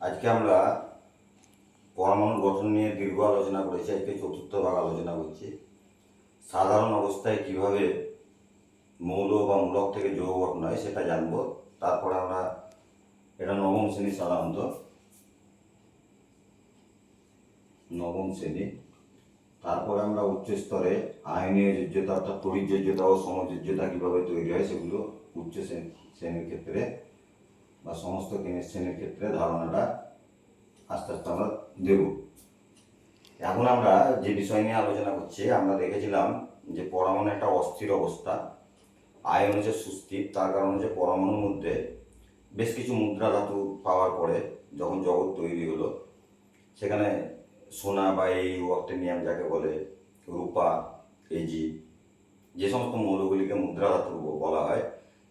আজকে আমরা পরমাণুর গঠন নিয়ে দীর্ঘ আলোচনা করেছি, আজকে চতুর্থ ভাগ আলোচনা করছি। সাধারণ অবস্থায় কীভাবে মৌল বা মূলক থেকে যৌগ গঠন হয় সেটা জানব। তারপরে আমরা এটা নবম শ্রেণি সাধারণত নবম শ্রেণি। তারপরে আমরা উচ্চ স্তরে আয়নীয় যোগ্যতা অর্থাৎ তড়িৎ যোগ্যতা ও সমযোগ্যতা কীভাবে তৈরি হয় সেগুলো উচ্চ শ্রেণী- শ্রেণির ক্ষেত্রে বা সমস্ত কেমিস্ট শ্রেণির ক্ষেত্রে ধারণাটা আস্তে আস্তে আমরা দেব। এখন আমরা যে বিষয় নিয়ে আলোচনা করছি, আমরা দেখেছিলাম যে পরমাণু একটা অস্থির অবস্থা, আয়ন হচ্ছে সুস্থির, তার কারণ হচ্ছে পরমাণুর মধ্যে বেশ কিছু মুদ্রা ধাতু পাওয়ার পরে যখন জগৎ তৈরি হলো, সেখানে সোনা বা এই অক্টেনিয়াম যাকে বলে, রূপা এজি যে সমস্ত মৌলগুলিকে মুদ্রা ধাতু বলা হয়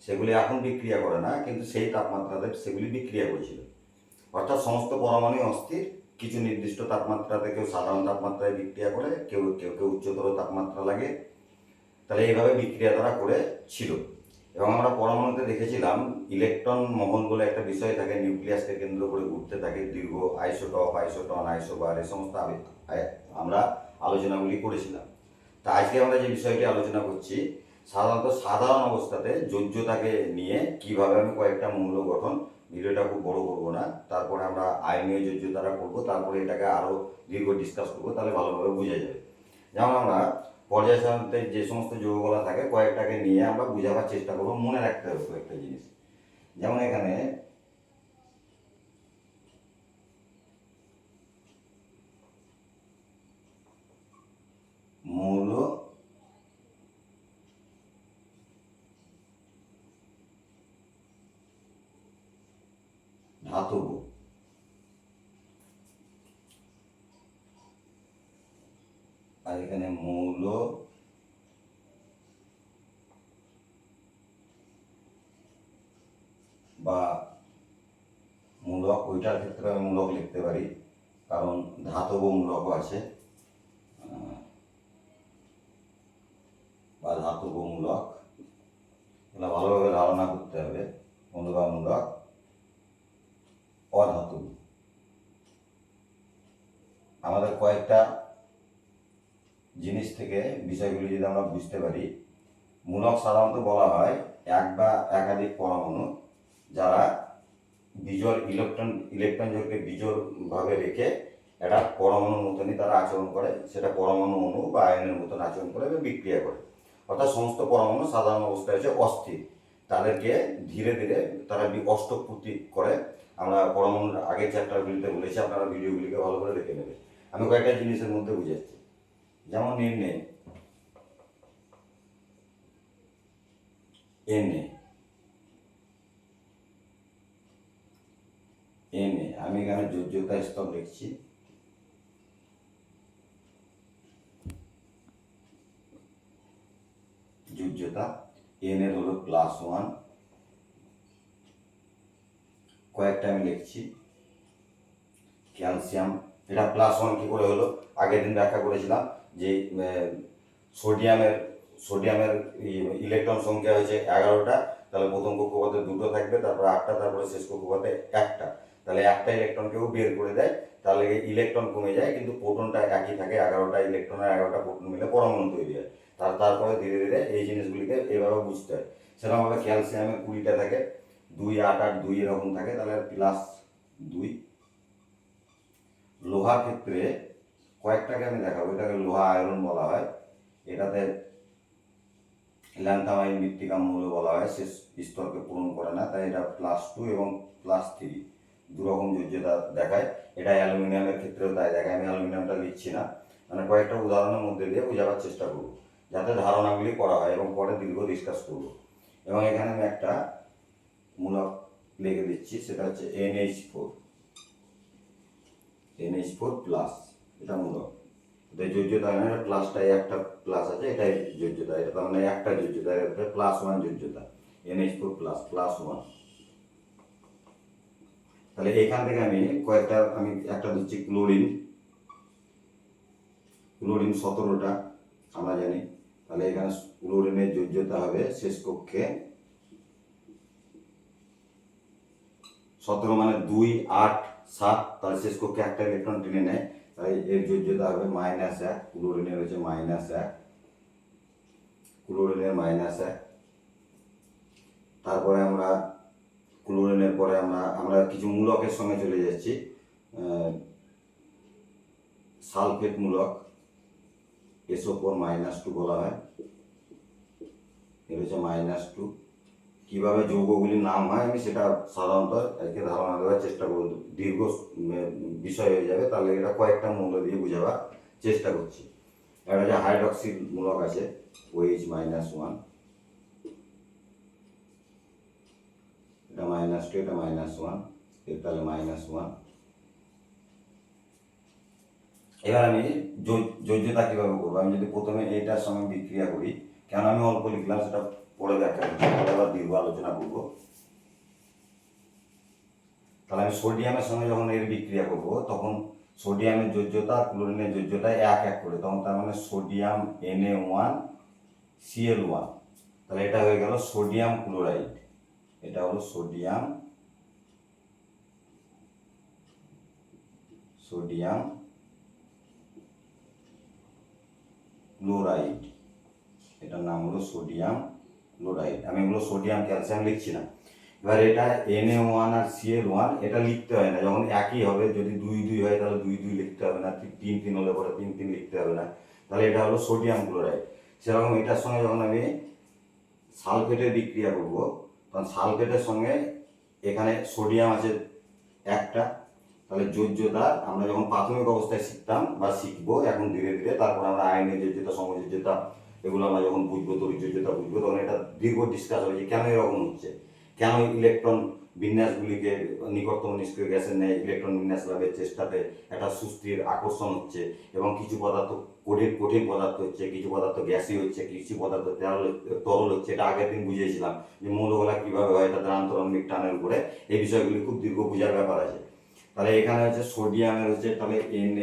সেগুলি এখন বিক্রিয়া করে না, কিন্তু সেই তাপমাত্রাতে সেগুলি বিক্রিয়া করেছিল। অর্থাৎ সমস্ত পরমাণু অস্থির, কিছু নির্দিষ্ট তাপমাত্রাতে কেউ সাধারণ তাপমাত্রায় বিক্রিয়া করে, কেউ কেউ কেউ উচ্চতর তাপমাত্রা লাগে। তাহলে এইভাবে বিক্রিয়া তারা করে ছিল। এবং আমরা পরমাণুতে দেখেছিলাম, ইলেকট্রন মহল বলে একটা বিষয় থাকে, নিউক্লিয়াসকে কেন্দ্র করে ঘুরতে থাকে, দীর্ঘ আইসোটপ, আইসোটন, আইসোবার, এই সমস্ত আমরা আলোচনাগুলি করেছিলাম। তা আজকে আমরা যে বিষয়টি আলোচনা করছি সাধারণত সাধারণ অবস্থাতে যোজ্যতাকে নিয়ে কীভাবে আমি কয়েকটা মূল্য গঠন, ভিডিওটা খুব বড় করব না, তারপরে আমরা আইনীয় যোজ্যতাটা করব, তারপরে এটাকে আরও দীর্ঘ ডিসকাস করব, তাহলে ভালোভাবে বোঝা যাবে। যেমন আমরা পর্যায় যে সমস্ত যৌগগুলো থাকে, কয়েকটাকে নিয়ে আমরা বোঝাবার চেষ্টা করব, মনে রাখতে হবে কয়েকটা জিনিস। যেমন এখানে মৌল ধাতব আর এখানে মৌল। বা মূলক, ওইটার ক্ষেত্রে আমি মূলক লিখতে পারি, কারণ ধাতব মূলকও আছে আহ, বা ধাতব মূলক এগুলো ভালোভাবে ধারণা করতে হবে মূল বা মূলক অধাতব আমাদের কয়েকটা জিনিস থেকে বিষয়গুলি যদি আমরা বুঝতে পারি, মূলক সাধারণত বলা হয় এক বা একাধিক পরমাণু যারা বিজল ইলেকট্রন ইলেকট্রন জোড়কে বিজলভাবে রেখে একটা পরমাণুর মতনই তারা আচরণ করে, সেটা পরমাণু অণু বা আয়নের মতন আচরণ করে এবং বিক্রিয়া করে। অর্থাৎ সমস্ত পরমাণু সাধারণ অবস্থায় হচ্ছে অস্থির। তাদেরকে ধীরে ধীরে তারা অষ্টপূর্তি করে। আমরা পরমাণুর আগের চ্যাপ্টারগুলিতে বলেছি, আপনারা ভিডিওগুলিকে ভালো করে দেখে নেবে আমি কয়েকটা জিনিসের মধ্যে বুঝাচ্ছি যেমন নির্ণয়। এনে এনে আমি এখানে যোজ্যতা স্তর লিখছি। যোজ্যতা এন এর হলো প্লাস ওয়ান কয়েকটা আমি লিখছি। ক্যালসিয়াম এটা প্লাস ওয়ান কী করে হলো? আগের দিন ব্যাখ্যা করেছিলাম যে সোডিয়ামের সোডিয়ামের ইলেকট্রন সংখ্যা হচ্ছে এগারোটা, তাহলে প্রথম কক্ষপথে দুটো থাকবে, তারপরে আটটা, তারপরে শেষ কক্ষপথে একটা। তাহলে একটা ইলেকট্রনকেও বের করে দেয়, তাহলে ইলেকট্রন কমে যায়, কিন্তু প্রোটনটা একই থাকে, এগারোটা ইলেকট্রন আর এগারোটা প্রোটন মিলে পরমাণু তৈরি হয়। তার, তারপরে ধীরে ধীরে এই জিনিসগুলিকে এভাবে বুঝতে হয়। সেরকমভাবে ক্যালসিয়ামের কুড়িটা থাকে, দুই আট আট দুই এরকম থাকে, তাহলে প্লাস দুই। লোহার ক্ষেত্রে কয়েকটাকে আমি দেখাবো, এটাকে লোহা আয়রন বলা হয়। এটাতে ল্যান্থামাইন মৃত্তিকা মৌল বলা হয়, সে স্তরকে পূরণ করে না, তাই এটা প্লাস টু এবং প্লাস থ্রি দুরকম যোজ্যতা দেখায়। এটা অ্যালুমিনিয়ামের ক্ষেত্রেও তাই দেখায়, আমি অ্যালুমিনিয়ামটা লিখছি না। মানে কয়েকটা উদাহরণের মধ্যে দিয়ে বোঝাবার চেষ্টা করব, যাতে ধারণাগুলি করা হয় এবং পরে দীর্ঘ ডিসকাস করব। এবং এখানে আমি একটা মূলক লিখে দিচ্ছি, সেটা হচ্ছে NH four NH four plus এটা মূলক। যোজ্যতা প্লাসটাই একটা প্লাস আছে, এটাই যোজ্যতা, এটা তার মানে একটা যোজ্যতা plus one যোজ্যতা NH four plus plus one তাহলে এখান থেকে আমি কয়েকটা, আমি একটা দিচ্ছি ক্লোরিন ক্লোরিন সতেরোটা, আমরা জানি। তাহলে এখানে ক্লোরিনের যোজ্যতা হবে শেষ কক্ষে সতেরো মানে দুই, আট, সাত, তাহলে শেষ কক্ষে একটা ইলেকট্রন টেনে নেয়। তাই এর যোজ্যতা হবে মাইনাস এক, ক্লোরিনের হচ্ছে মাইনাস এক। ক্লোরিনের মাইনাস এক তারপরে আমরা ক্লোরিনের পরে আমরা আমরা কিছু মূলকের সঙ্গে চলে যাচ্ছি সালফেট মূলক এসও ফোর মাইনাস টু বলা হয়। এর হচ্ছে মাইনাস টু কীভাবে যৌগগুলির নাম হয় আমি সেটা সাধারণত আজকে ধারণা দেওয়ার চেষ্টা করব। দীর্ঘ বিষয় হয়ে যাবে, তাহলে এটা কয়েকটা মূল্য দিয়ে বোঝাবার চেষ্টা করছি। একটা যে হাইড্রক্সিল মূলক আছে ওইচ মাইনাস ওয়ান এটা মাইনাস টু এটা মাইনাস ওয়ানের তাহলে মাইনাস ওয়ান এবার আমি যোজ্যতা কীভাবে করব? আমি যদি প্রথমে এইটার সঙ্গে বিক্রিয়া করি, কেন আমি অল্প লিখলাম সেটা পরে ব্যাখ্যা করব দীর্ঘ আলোচনা করব। তাহলে আমি সোডিয়ামের সঙ্গে যখন এর বিক্রিয়া করব, তখন সোডিয়ামের যোজ্যতা আর ক্লোরিনের যোজ্যতা এক এক করে। তখন তার মানে sodium NA one CL one তাহলে এটা হয়ে গেল সোডিয়াম ক্লোরাইড। এটা হলো সোডিয়াম সোডিয়াম ক্লোরাইড। এটার নাম হলো সোডিয়াম ক্লোরাইড। আমি এগুলো সোডিয়াম, ক্যালসিয়াম লিখছি না। এবার এটা এন এ ওয়ান আর সিএল ওয়ান এটা লিখতে হয় না। যখন একই হবে, যদি দুই দুই হয়, তাহলে দুই দুই লিখতে হবে না। তিন তিন হলে পরে তিন তিন লিখতে হবে না। তাহলে এটা হলো সোডিয়াম ক্লোরাইড সেরকম এটার সঙ্গে যখন আমি সালফেটের বিক্রিয়া করব, তখন সালফেটের সঙ্গে এখানে সোডিয়াম আছে একটা। তাহলে যোজ্যতা, আমরা যখন প্রাথমিক অবস্থায় শিখতাম বা শিখব, এখন ধীরে ধীরে তারপর আমরা আইনের যোজ্যতা সমযোজ্যতা এগুলো আমরা যখন বুঝব তরিযোজ্যতা বুঝব, তখন এটা দীর্ঘ ডিসকাস হবে যে কেন এরকম হচ্ছে। কেন ইলেকট্রন বিন্যাসগুলিকে নিকটতম নিষ্ক্রিয় গ্যাসের ন্যায় ইলেকট্রন বিন্যাস লাভের চেষ্টাতে একটা সুস্থির আকর্ষণ হচ্ছে এবং কিছু পদার্থ কঠিন কঠিন পদার্থ হচ্ছে, কিছু পদার্থ গ্যাসই হচ্ছে, কিছু পদার্থ তরল তরল হচ্ছে, এটা আগের দিন বুঝিয়েছিলাম যে মৌলগুলা কীভাবে হয়, তাদের আন্তরঙ্গিক টানের উপরে। এই বিষয়গুলি খুব দীর্ঘ বোঝার ব্যাপার আছে। তাহলে এখানে হচ্ছে সোডিয়ামের হচ্ছে তাহলে এন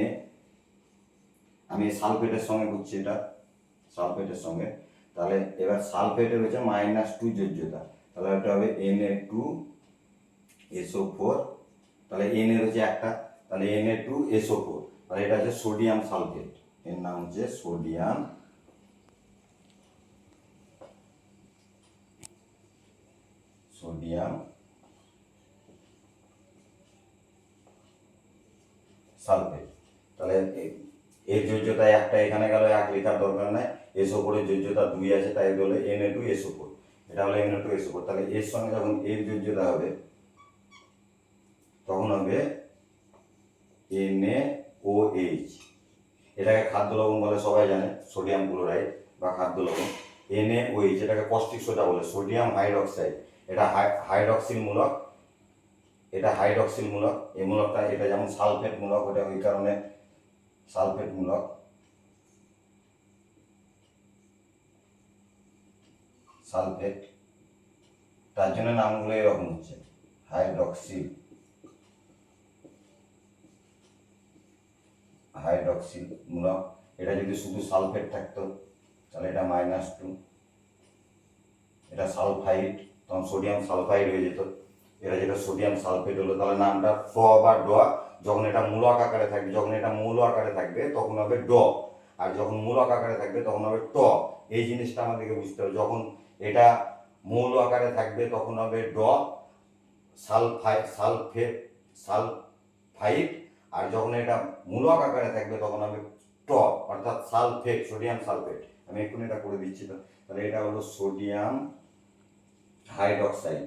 আমি সালফেটের সঙ্গে করছি এটা, সালফেটের সঙ্গে। তাহলে এবার সালফেটের হচ্ছে মাইনাস টু যোজ্যতা তাহলে এটা হবে N A two SO four তাহলে এন এর হচ্ছে একটা, তাহলে N A two SO four তাহলে এটা হচ্ছে সোডিয়াম সালফেট এর নাম হচ্ছে সোডিয়াম সোডিয়াম সালফেট তাহলে এর যোজ্যতা একটা এখানে গেল, এক লেখার দরকার নাই এসও ফোরের যোজ্যতা দুই আছে, তাই বলে এন এ টু ফোর এটা হলো এন টু ফোর তাহলে এর সঙ্গে যখন এর যোজ্যতা হবে, তখন হবে এন এ ও এইচ এটাকে খাদ্য লবণ বলে সবাই জানে সোডিয়াম ক্লোরাইড বা খাদ্য লবণ। এন এ ও এইচ এটাকে কস্টিক সোডা বলে সোডিয়াম হাইড্রক্সাইড এটা হাইড্রক্সিল মূলক এটা হাইড্রক্সিল মূলক এই মূলকটা, এটা যেমন সালফেট মূলক ওটা ওই কারণে সালফেট মূলক সালফেট তার জন্য নামগুলো এরকম হচ্ছে হাইড্রক্সিল হাইড্রক্সিল মূলক এটা যদি শুধু সালফেট থাকতো, তাহলে এটা মাইনাস টু এটা সালফাইড, তখন সোডিয়াম সালফাইড হয়ে যেত। এটা যেটা সোডিয়াম সালফেট হলো, তাহলে নামটা ট বা ড, যখন এটা মূলক আকারে থাকবে, যখন এটা মূল আকারে থাকবে, তখন হবে ড। আর যখন মূলক আকারে থাকবে, তখন হবে ট। এই জিনিসটা আমাদেরকে বুঝতে হবে, যখন এটা মৌল আকারে থাকবে, তখন হবে ড, সালফাই সালফেট সালফাইট, আর যখন এটা মূলক আকারে থাকবে, তখন হবে ট, অর্থাৎ সালফেট, সোডিয়াম সালফেট। আমি এক্ষুনি এটা করে দিচ্ছি, তো তাহলে এটা হলো সোডিয়াম হাইড্রক্সাইড।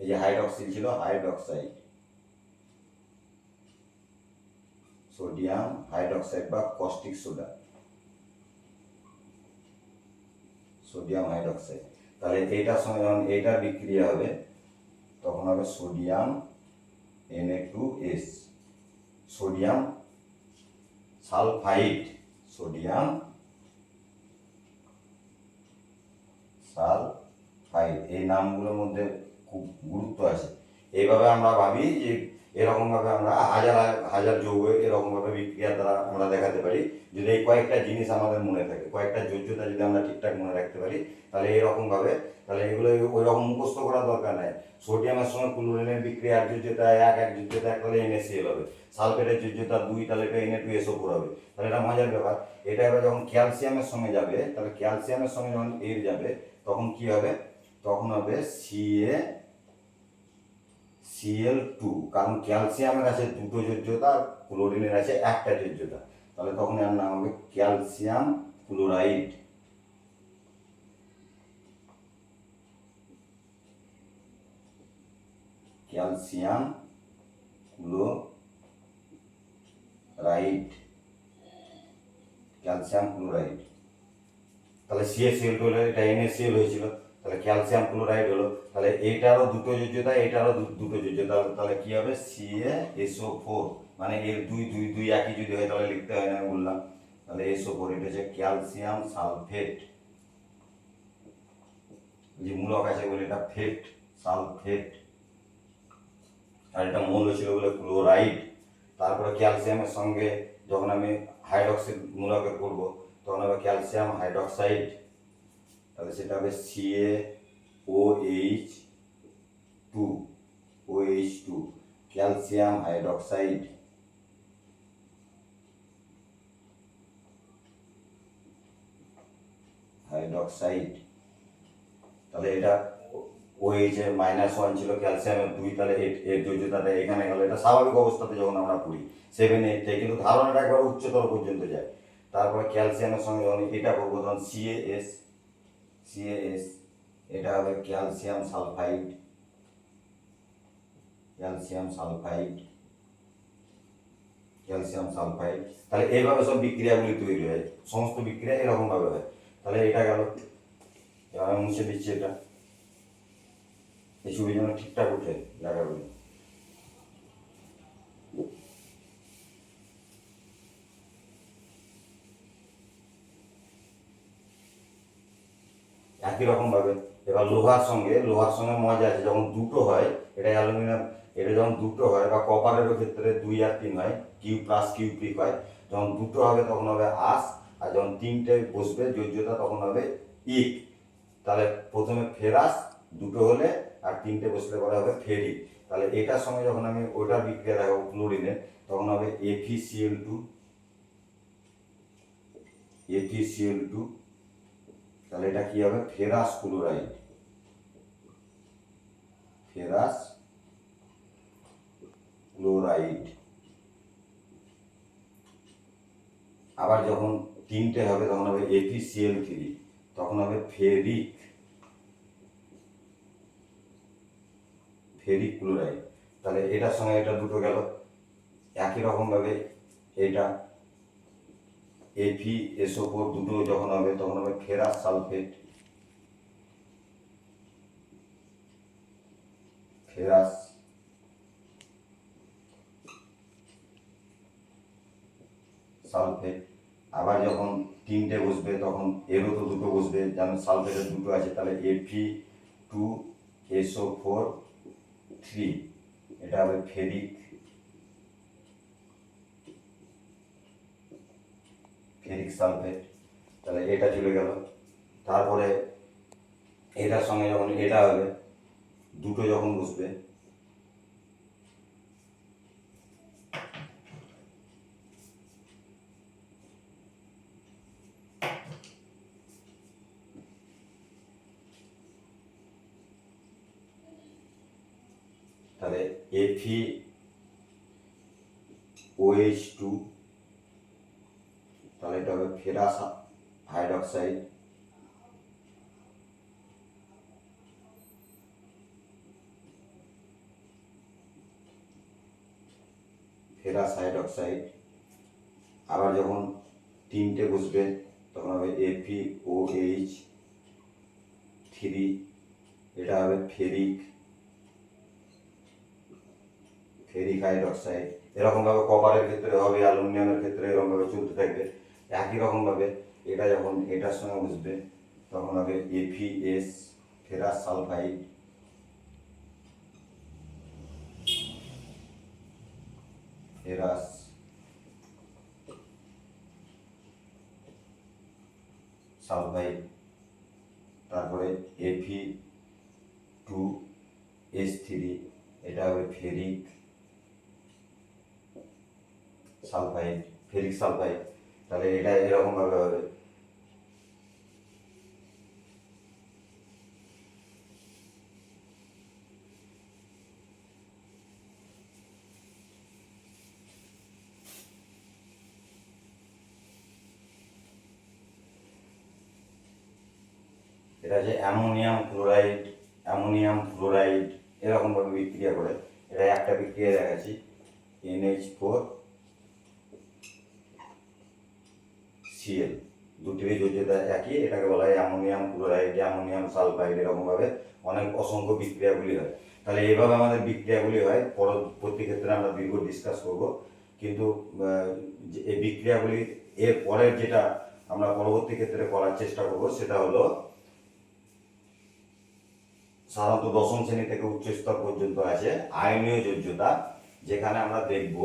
এই যে হাইড্রক্সিল ছিল, হাইড্রক্সাইড। সোডিয়াম হাইড্রক্সাইড বা কস্টিক সোডা। Sodium hydroxide. তাহলে এইটার সঙ্গে যখন এইটার বিক্রিয়া হবে, তখন হবে sodium N two S sodium sulphide sodium sulphide. এই নামগুলোর মধ্যে খুব গুরুত্ব আছে। এইভাবে আমরা ভাবি যে এরকম ভাবে আমরা হাজার হাজার যৌগ এরকম ভাবে বিক্রিয়ার দ্বারা আমরা দেখাতে পারি। যদি এই কয়েকটা জিনিস আমাদের মনে থাকে, কয়েকটা যোজ্যতা যদি আমরা ঠিকঠাক মনে রাখতে পারি, তাহলে এরকম ভাবে তাহলে এগুলো ওই রকম মুখস্থ করার দরকার নাই। সোডিয়ামের সঙ্গে ক্লোরিনের বিক্রিয়া এক যোজ্যতা এক এক যোজ্যতা এক তাহলে এনএসিএল হবে। সালফেটের যোজ্যতা দুই তাহলে এটা এনএ টু এসও ফোর হবে। তাহলে এটা মজার ব্যাপার। এটা এবার যখন ক্যালসিয়ামের সঙ্গে যাবে, তাহলে ক্যালসিয়ামের সঙ্গে যখন এর যাবে, তখন কি হবে? তখন হবে সিএ সিএল টু কারণ ক্যালসিয়ামের আছে দুটো যোজ্যতা আর ক্লোরিনের আছে একটা যোজ্যতা তাহলে তখন এর নাম হবে calcium chloride calcium chloride calcium chloride তাহলে সিএসিএল হলো এটা এনএসিএল হয়েছিল। তাহলে ক্যালসিয়াম ক্লোরাইড হলো। তাহলে এইটারও দুটো যোজ্যতা এটারও দুটো যোজ্যতা। তাহলে কি হবে? সিএ এসও ফোর মানে এর দুই দুই দুই একই যদি হয়, তাহলে লিখতে হয় না বললাম। তাহলে এসও ফোর এটা হচ্ছে ক্যালসিয়াম সালফেট যে মূলক আছে বলে এটা ফেট সালফেট আর এটা মৌল ছিল বলে ক্লোরাইড তারপরে ক্যালসিয়ামের সঙ্গে যখন আমি হাইড্রক্সাইড মূলকে করব, তখন হবে ক্যালসিয়াম হাইড্রক্সাইড তাহলে সেটা হবে CA O H two O H two calcium hydroxide hydroxide তাহলে এটা ওএইচ এর মাইনাস ওয়ান ছিল ক্যালসিয়ামের দুই, তাহলে এর- এর যোজ্যতাটা এখানে গেল। এটা স্বাভাবিক অবস্থাতে যখন আমরা পড়ি সেভেন এইট থেকে কিন্তু ধারণাটা একবার উচ্চতর পর্যন্ত যায়। তারপরে ক্যালসিয়ামের সঙ্গে যখন এটা করব, তখন C A S C A S এটা হবে calcium sulphide calcium sulphide calcium sulphide তাহলে এইভাবে সব বিক্রিয়াগুলি তৈরি হয়, সমস্ত বিক্রিয়া এরকম ভাবে হয়। তাহলে এটা গেল, এবার মুছে দিচ্ছি এটা। এই ছবি যেন ঠিকঠাক উঠে জায়গাগুলি একই রকম ভাবে। এবার লোহার সঙ্গে লোহার সঙ্গে মজা আছে। যখন দুটো হয়, এটা অ্যালুমিনিয়াম, এটা যখন দুটো হয়, বা কপারেরও ক্ষেত্রে দুই আর তিন হয় কিউ প্লাস কিউ প্রিক হয়, যখন দুটো হবে তখন হবে আস আর যখন তিনটে বসবে, যোজ্যতা তখন হবে ইক তাহলে প্রথমে ফেরাস, দুটো হলে, আর তিনটে বসলে পরে হবে ফেরি। তাহলে এটার সঙ্গে যখন আমি ওটা বিক্রিয়া দেখাবো ক্লোরিনের তখন হবে এফিসিএল টু এফিসিএল টু তাহলে এটা কি হবে? ফেরাস ক্লোরাইড ফেরাস ক্লোরাইড আবার যখন তিনটে হবে, তখন হবে এফিসিএল থ্রি তখন হবে ফেরিক। ফেরিক ক্লোরাইড তাহলে এটার সঙ্গে এটা দুটো গেল। একই রকম ভাবে এটা এফি এসও ফোর দুটো যখন হবে, তখন হবে ফেরাস সালফেট। ফেরাস। সালফেট। আবার যখন তিনটে বসবে, তখন এরও তো দুটো বসবে যেমন সালফেটের দুটো আছে, তাহলে F E two S O four three এটা হবে ফেরিক। ফেরিক সালফেট তাহলে এটা চলে গেল। তারপরে এটার সঙ্গে যখন এটা হবে, দুটো যখন বসবে, তাহলে F E OH two ferrous hydroxide. Ferrous hydroxide. আবার যখন তিনটে বসবে, তখন হবে এফি ও এইচ থ্রি এটা হবে ফেরিক ফেরিক হাইড্রক্সাইড এরকমভাবে কপারের ক্ষেত্রে হবে অ্যালুমিনিয়ামের ক্ষেত্রে এরকমভাবে চলতে থাকবে। একই রকমভাবে এটা যখন এটার সঙ্গে বসবে, তখন হবে F E S ferrous sulphide ferrous sulphide তারপরে এফি টু এস থ্রি এটা হবে ফেরিক সালফাইড ফেরিক সালফাইড তাহলে এটা এরকম ভাবে হবে। এটা যে অ্যামোনিয়াম ক্লোরাইড, অ্যামোনিয়াম ফ্লোরাইড এরকমভাবে বিক্রিয়া করে। এটা একটা বিক্রিয়া দেখাচ্ছি। N H four C L দুটিরই যোজ্যতা একই, এটাকে বলা হয় অ্যামোনিয়াম ক্লোরাইড, অ্যামোনিয়াম সালফাইড এরকমভাবে অনেক অসংখ্য বিক্রিয়াগুলি হয়। তাহলে এইভাবে আমাদের বিক্রিয়াগুলি হয় পরবর্তী ক্ষেত্রে আমরা দীর্ঘ ডিসকাস করব। কিন্তু এই বিক্রিয়াগুলি এর পরের যেটা আমরা পরবর্তী ক্ষেত্রে করার চেষ্টা করব, সেটা হলো সাধারণত দশম শ্রেণি থেকে উচ্চ স্তর পর্যন্ত আছে আয়নীয় যোজ্যতা যেখানে আমরা দেখব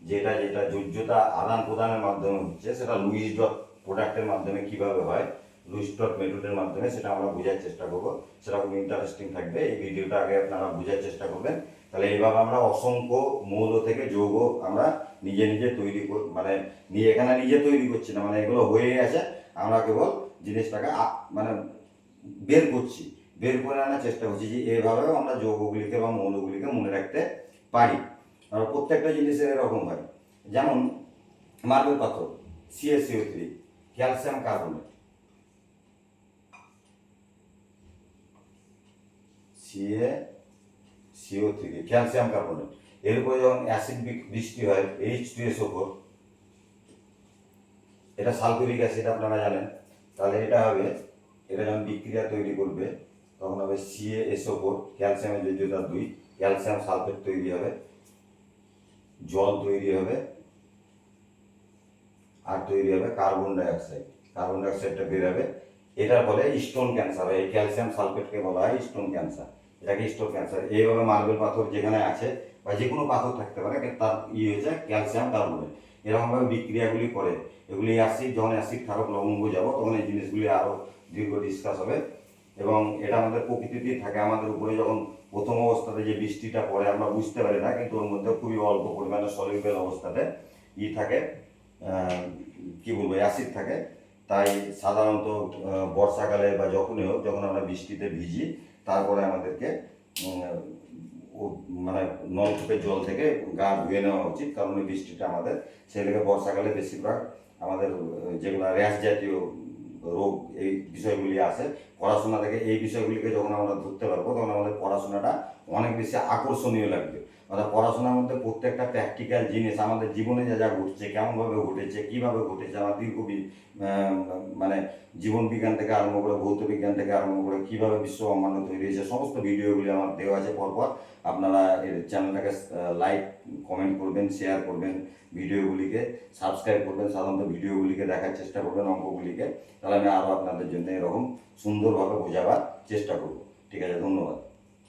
যেটা যেটা যোজ্যতা আদান প্রদানের মাধ্যমে হচ্ছে, সেটা লুইস ডট প্রোডাক্টের মাধ্যমে কীভাবে হয় লুইস ডট মেথডের মাধ্যমে সেটা আমরা বোঝার চেষ্টা করব। সেটা খুব ইন্টারেস্টিং থাকবে, এই ভিডিওটা আগে আপনারা বোঝার চেষ্টা করবেন। তাহলে এইভাবে আমরা অসংখ্য মৌল থেকে যৌগ আমরা নিজে নিজে তৈরি কর মানে নিয়ে এখানে নিজে তৈরি করছি না মানে এগুলো হয়ে আছে আমরা কেবল জিনিসটাকে মানে বের করছি। বের করে আনার চেষ্টা করছি যে এইভাবেও আমরা যৌগগুলিকে বা মৌলগুলিকে মনে রাখতে পারি। আর প্রত্যেকটা জিনিসের এরকম হয়। যেমন মার্বেল পাথর C A C O three calcium carbonate CA CO three calcium carbonate এর উপরে যখন অ্যাসিড বৃষ্টি হয় এইচ টু এস ওপর এটা সালফিউরিক অ্যাসিড আপনারা জানেন। তাহলে এটা হবে, এটা যখন বিক্রিয়া তৈরি করবে, তখন হবে সিএ এসও ফোর ক্যালসিয়ামের যোজ্যতা দুই ক্যালসিয়াম সালফেট তৈরি হবে। জল তৈরি হবে আর তৈরি হবে কার্বন ডাইঅক্সাইড কার্বন ডাইঅক্সাইডটা বেরোবে এটার ফলে স্টোন ক্যান্সার হয় এই ক্যালসিয়াম সালফেটকে বলা হয় স্টোন ক্যান্সার এটাকে স্টোন ক্যান্সার এইভাবে মার্বেল পাথর যেখানে আছে বা যে কোনো পাথর থাকতে পারে তার ইয়ে হচ্ছে ক্যালসিয়াম কার্বনেট এরকমভাবে বিক্রিয়াগুলি করে, এগুলি অ্যাসিড যখন অ্যাসিড খারাপ লবঙ্গ যাব, তখন এই জিনিসগুলি আরও দীর্ঘ ডিসকাস হবে। এবং এটা আমাদের প্রকৃতিতেই থাকে। আমাদের উপরে যখন প্রথম অবস্থাতে যে বৃষ্টিটা পড়ে আমরা বুঝতে পারি না, কিন্তু ওর মধ্যে খুবই অল্প পরিমাণে সলিউবেল অবস্থাতে ই থাকে কি বলব, অ্যাসিড থাকে। তাই সাধারণত বর্ষাকালে বা যখনই হোক, যখন আমরা বৃষ্টিতে ভিজি, তারপরে আমাদেরকে মানে নলকূপের জল থেকে গা ধুয়ে নেওয়া উচিত, কারণ ওই বৃষ্টিটা আমাদের, সেগুলোকে বর্ষাকালে বেশিরভাগ আমাদের যেগুলো র্যাশ জাতীয় রোগ, এই বিষয়গুলি আছে। পড়াশোনা থেকে এই বিষয়গুলিকে যখন আমরা ধরতে পারব, তখন আমাদের পড়াশোনাটা অনেক বেশি আকর্ষণীয় লাগবে। অর্থাৎ পড়াশোনার মধ্যে প্রত্যেকটা প্র্যাকটিক্যাল জিনিস আমাদের জীবনে যা যা ঘটছে, কেমনভাবে ঘটেছে, কীভাবে ঘটেছে, আমার দীর্ঘ মানে জীবন বিজ্ঞান থেকে আরম্ভ করে ভৌত বিজ্ঞান থেকে আরম্ভ করে কীভাবে বিশ্ব ব্রহ্মাণ্ড তৈরি হয়েছে, সমস্ত ভিডিওগুলি আমার দেওয়া আছে। পরপর আপনারা এর চ্যানেলটাকে লাইক কমেন্ট করবেন শেয়ার করবেন ভিডিওগুলিকে সাবস্ক্রাইব করবেন, সাধারণত ভিডিওগুলিকে দেখার চেষ্টা করবেন অঙ্কগুলিকে। তাহলে আমি আরও আপনাদের জন্য এরকম সুন্দরভাবে বোঝাবার চেষ্টা করব। ঠিক আছে, ধন্যবাদ।